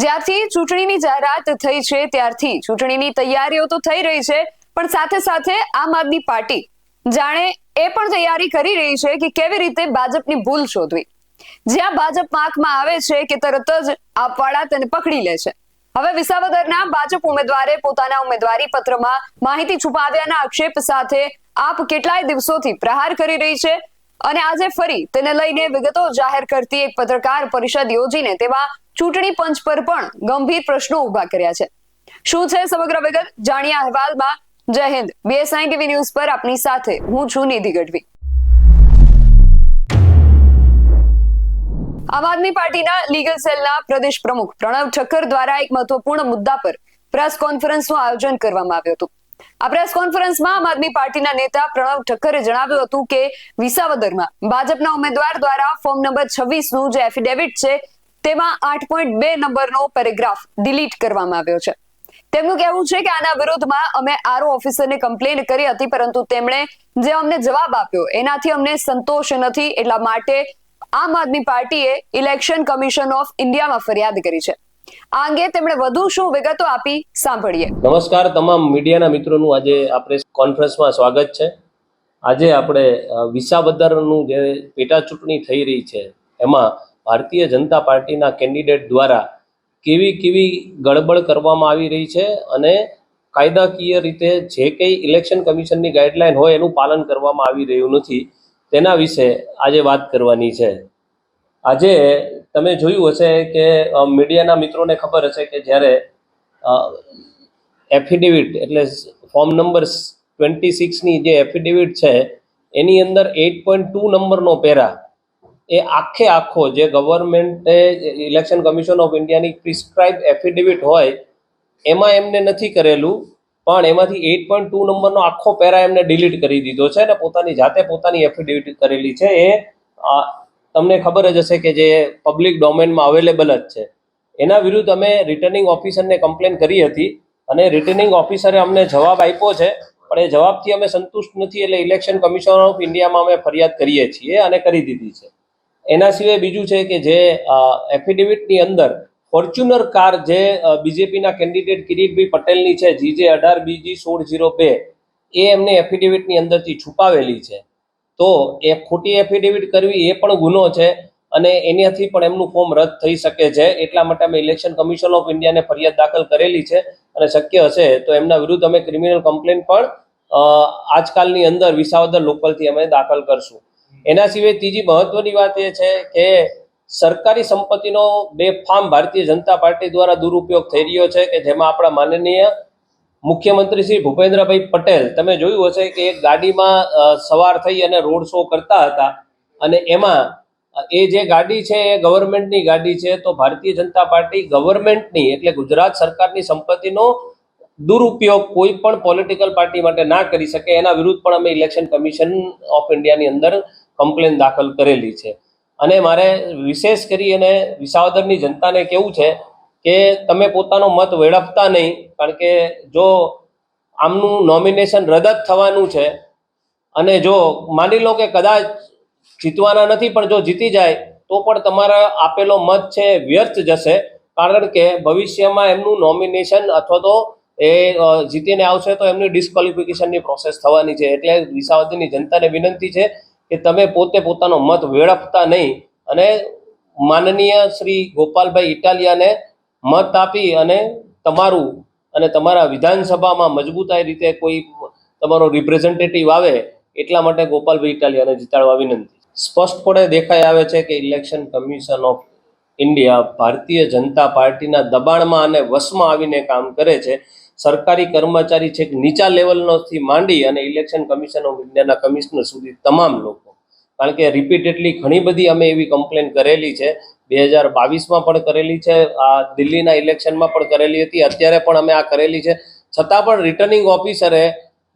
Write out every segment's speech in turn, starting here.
જ્યારથી ચૂંટણીની જાહેરાત થઈ છે, ત્યારથી ચૂંટણીની તૈયારીઓ તો થઈ રહી છે, પણ સાથે સાથે આમ આદમી પાર્ટી જાણે એ પણ તૈયારી કરી રહી છે કે કેવી રીતે ભાજપની ભૂલ શોધવી. જ્યાં ભાજપ પાંખમાં આવે છે કે તરત જ આપવાળા તેને પકડી લે છે. હવે વિસાવદરના ભાજપ ઉમેદવારે પોતાના ઉમેદવારી પત્રમાં માહિતી છુપાવ્યાના આક્ષેપ સાથે આપ કેટલાય દિવસોથી પ્રહાર કરી રહી છે અને આજે ફરી તેને લઈને વિગતો જાહેર કરતી એક પત્રકાર પરિષદ યોજીને તેમાં ચૂંટણી પંચ પર પણ ગંભીર પ્રશ્નો ઊભા કર્યા છે. શું છે સમગ્ર વિગત? જાણ્યા અહેવાલમાં. જય હિન્દ. બીએસઆઈ ટીવી ન્યૂઝ પર આપની સાથે હું છું નિધિ ગઢવી. આમ આદમી પાર્ટીના લીગલ સેલના પ્રદેશ પ્રમુખ પ્રણવ ઠક્કર દ્વારા એક મહત્વપૂર્ણ મુદ્દા પર પ્રેસ કોન્ફરન્સનું આયોજન કરવામાં આવ્યું હતું. આ પ્રેસ કોન્ફરન્સમાં આમ આદમી પાર્ટીના નેતા પ્રણવ ઠક્કરે જણાવ્યું હતું કે વિસાવદરમાં ભાજપના ઉમેદવાર દ્વારા ફોર્મ નંબર છવ્વીસનું જે એફિડેવિટ છે, તેમાં આઠ પોઈન્ટ બે નંબરનો પેરેગ્રાફ ડિલીટ કરવામાં આવ્યો છે. તેમનું કહેવું છે કે આના વિરોધમાં અમે આરઓ ઓફિસરને કમ્પ્લેન કરી હતી, પરંતુ તેમણે જે અમને જવાબ આપ્યો, એનાથી અમને સંતોષ નથી. એટલા માટે આમ આદમી પાર્ટીએ ઇલેક્શન કમિશન ઓફ ઇન્ડિયામાં ફરિયાદ કરી છે. આ અંગે તેમણે વધુ શું વિગતો આપી સાંભળીએ. નમસ્કાર, તમામ મીડિયાના મિત્રોનું આજે આપણે કોન્ફરન્સમાં સ્વાગત છે. આજે આપણે વિસાવદરનું જે પેટા ચૂંટણી થઈ રહી છે, એમાં ભારતીય જનતા પાર્ટીના કેન્ડિડેટ દ્વારા કેવી કેવી ગડબડ કરવામાં આવી રહી છે અને કાયદાકીય રીતે જે કંઈ ઇલેક્શન કમિશનની ગાઈડલાઈન હોય એનું પાલન કરવામાં આવી રહ્યું નથી, તેના વિશે આજે વાત કરવાની છે. આજે તમે જોયું હશે કે મીડિયાના મિત્રોને ખબર હશે કે જ્યારે એફિડેવિટ એટલે ફોર્મ નંબર ટ્વેન્ટી સિક્સની જે એફિડેવિટ છે, એની અંદર એઇટ પોઈન્ટ ટુ નંબરનો પેરા, એ આખે આખો જે ગવર્મેન્ટે ઇલેક્શન કમિશન ઓફ ઇન્ડિયાની પ્રિસ્ક્રાઇબ એફિડેવિટ હોય, એમાં એમને નથી કરેલું, પણ એમાંથી એઇટ પોઈન્ટ ટુ નંબરનો આખો પેરા એમને ડિલીટ કરી દીધો છે અને પોતાની જાતે પોતાની એફિડેવિટ કરેલી છે, એ તમને ખબર જ હશે કે જે પબ્લિક ડોમેનમાં અવેલેબલ જ છે. એના વિરુદ્ધ અમે રિટર્નિંગ ઓફિસરને કમ્પ્લેન કરી હતી અને રિટર્નિંગ ઓફિસરે અમને જવાબ આપ્યો છે, પણ એ જવાબથી અમે સંતુષ્ટ નથી એટલે ઇલેક્શન કમિશન ઓફ ઇન્ડિયામાં અમે ફરિયાદ કરીએ છીએ અને કરી દીધી છે. એના સિવાય બીજું છે કે જે એફિડેવિટની અંદર ફોર્ચ્યુનર કાર જે બીજેપીના કેન્ડિડેટ કિરીટભાઈ પટેલની છે જીજે અઢાર બીજી સોળ જીરો બે, એ એમને એફિડેવિટની અંદરથી છુપાવેલી છે. તો એ ખોટી એફિડેવિટ કરવી એ પણ ગુનો છે અને એનાથી પણ એમનું ફોર્મ રદ થઈ શકે છે. એટલા માટે અમે ઇલેક્શન કમિશન ઓફ ઇન્ડિયાને ફરિયાદ દાખલ કરેલી છે અને શક્ય હશે તો એમના વિરુદ્ધ અમે ક્રિમિનલ કમ્પ્લેન પણ આજકાલની અંદર વિસાવદર લોકલથી અમે દાખલ કરશું. એના સિવાય ત્રીજી મહત્વની વાત એ છે કે સરકારી સંપત્તિનો બેફામ ભારતીય જનતા પાર્ટી દ્વારા દુરુપયોગ થઈ રહ્યો છે કે જેમાં આપણા માનનીય મુખ્યમંત્રી શ્રી ભૂપેન્દ્રભાઈ પટેલ, તમે જોયું હશે કે એક ગાડીમાં સવાર થઈ અને રોડ શો કરતા હતા. અને એમાં એ જે ગાડી છે, એ ગવર્મેન્ટની ગાડી છે, તો ભારતીય જનતા પાર્ટી ગવર્મેન્ટની, એટલે ગુજરાત સરકારની સંપત્તિનો દુરુપયોગ કોઈ પણ પોલિટિકલ પાર્ટી માટે ના કરી શકે, એના વિરુદ્ધ પણ અમે ઇલેક્શન કમિશન ઓફ ઇન્ડિયાની અંદર કમ્પ્લેન દાખલ કરેલી છે. અને મારે વિશેષ કરી અને વિસાવદરની જનતાને કેવું છે કે તમે પોતાનો મત વેડફતા નહીં, કારણ કે જો આમનું નોમિનેશન રદ જ થવાનું છે, અને જો માની લો કે કદાચ જીતવાના નથી, પણ જો જીતી જાય, તો પણ તમારા આપેલો મત છે વ્યર્થ જશે, કારણ કે ભવિષ્યમાં એમનું નોમિનેશન અથવા તો એ જીતીને આવશે તો એમની ડિસ્કોલિફિકેશનની પ્રોસેસ થવાની છે. એટલે વિસાવદરની જનતાને વિનંતી છે કે તમે પોતે પોતાનો મત વેડફતા નહીં, અને માનનીય શ્રી ગોપાલભાઈ ઇટાલિયાને મત આપી અને તમારું અને તમારા વિધાનસભામાં મજબૂતાઈ રીતે કોઈ તમારો રિપ્રેઝેન્ટેટિવ આવે એટલા માટે ગોપાલભાઈ ઇટાલિયાને જીતાડવા વિનંતી. સ્પષ્ટપણે દેખાઈ આવે છે કે election commission of India Bharatiya Janata પાર્ટીના દબાણમાં અને વશમાં આવીને કામ કરે છે. સરકારી કર્મચારી છેક નીચા લેવલનોથી માંડી અને ઇલેક્શન કમિશન ઓફ ઇન્ડિયાના કમિશનર સુધી તમામ લોકો કારણ કે રિપીટેડલી ઘણી બધી અમે એવી કમ્પ્લેન કરેલી છે. બે હજાર બાવીસમાં પણ કરેલી છે, આ દિલ્હીના ઇલેક્શનમાં પણ કરેલી હતી, અત્યારે પણ અમે આ કરેલી છે. છતાં પણ રિટર્નિંગ ઓફિસરે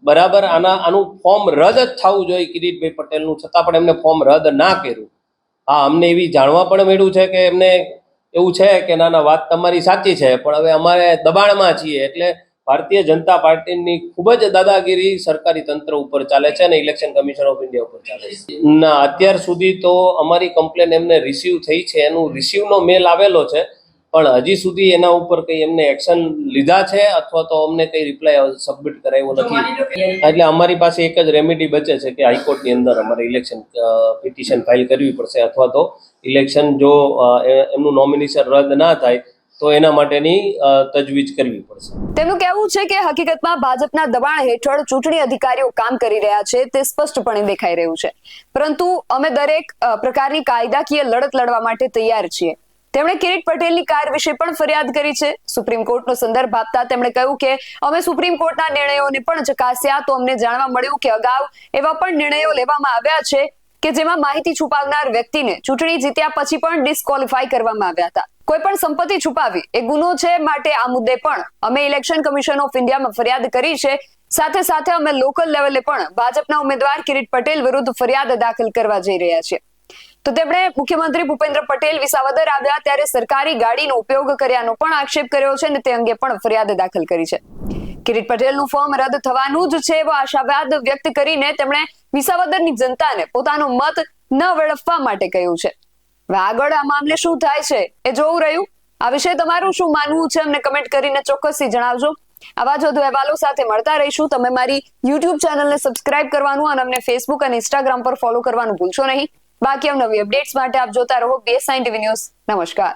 બરાબર આના, આનું ફોર્મ રદ જ થવું જોઈએ કિરીટભાઈ પટેલનું, છતાં પણ એમને ફોર્મ રદ ના કર્યું. હા, અમને એવી જાણવા પણ મળ્યું છે કે એમને એવું છે કે ના ના વાત તમારી સાચી છે, પણ હવે અમારે દબાણમાં છીએ, એટલે ભારતીય જનતા પાર્ટીની ખૂબ જ દાદાગીરી સરકારી તંત્ર ઉપર ચાલે છે અને ઇલેક્શન કમિશન ઓફ ઇન્ડિયા ઉપર ચાલે છે. ના અત્યાર સુધી તો અમારી કમ્પ્લેન એમને રિસીવ થઈ છે. એનું રિસીવનો મેલ આવેલો છે પણ હજી સુધી એના ઉપર કંઈ એમને એક્શન લીધા છે અથવા તો અમને કંઈ રિપ્લાય સબમિટ કરાવ્યો નથી? એટલે અમારી પાસે એક જ રેમેડી બચે છે કે હાઈકોર્ટની અંદર અમારે ઇલેક્શન પિટિશન ફાઇલ કરવી પડશે અથવા તો ઇલેક્શન જો એમનું નોમિનેશન રદ ના થાય તો એના માટેની તજવીજ કરવી પડશે. તેમનું કહેવું છે કે હકીકતમાં ભાજપના દબાણ હેઠળ ચૂંટણી અધિકારીઓ કામ કરી રહ્યા છે, તે સ્પષ્ટપણે દેખાઈ રહ્યું છે. પરંતુ અમે દરેક પ્રકારની કાયદાકીય લડત લડવા માટે તૈયાર છીએ. તેમણે કિરીટ પટેલની કાર વિશે પણ ફરિયાદ કરી છે. સુપ્રીમ કોર્ટનો સંદર્ભ આપતા તેમણે કહ્યું કે, અમે સુપ્રીમ કોર્ટના નિર્ણયોને પણ ચકાસ્યા તો અમને જાણવા મળ્યું કે અગાઉ એવા પણ નિર્ણયો લેવામાં આવ્યા છે કે જેમાં માહિતી છુપાવનાર વ્યક્તિને ચૂંટણી જીત્યા પછી પણ ડિસ્કોલિફાય કરવામાં આવ્યા હતા. કોઈ પણ સંપત્તિ છુપાવી એ ગુનો છે માટે આ મુદ્દે પણ અમે ઇલેક્શન કમિશન ઓફ ઇન્ડિયામાં ફરિયાદ કરી છે. સાથે સાથે અમે લોકલ લેવલે પણ ભાજપના ઉમેદવાર કિરીટ પટેલ વિરુદ્ધ ફરિયાદ દાખલ કરવા જઈ રહ્યા છીએ. તો તેમણે મુખ્યમંત્રી ભૂપેન્દ્ર પટેલ વિસાવદર આવ્યા ત્યારે સરકારી ગાડીનો ઉપયોગ કર્યાનો પણ આક્ષેપ કર્યો છે અને તે અંગે પણ ફરિયાદ દાખલ કરી છે. કિરીટ પટેલનું ફોર્મ રદ થવાનું જ છે એવો આશાવાદ વ્યક્ત કરીને તેમણે વિસાવદરની જનતાને પોતાનો મત ન વેડફવા માટે કહ્યું છે. હવે આગળ આ મામલે શું થાય છે એ જોવું રહ્યું. આ વિશે તમારું શું માનવું છે અમને કમેન્ટ કરીને ચોક્કસથી જણાવજો. આવા જ વધુ અહેવાલો સાથે મળતા રહીશું. તમે મારી યુટ્યુબ ચેનલને સબસ્ક્રાઇબ કરવાનું અને અમને ફેસબુક અને ઇન્સ્ટાગ્રામ પર ફોલો કરવાનું ભૂલશો નહીં. બાકી નવી અપડેટ્સ માટે આપ જોતા રહો બીએસઆઈ ટીવી ન્યૂઝ નમસ્કાર.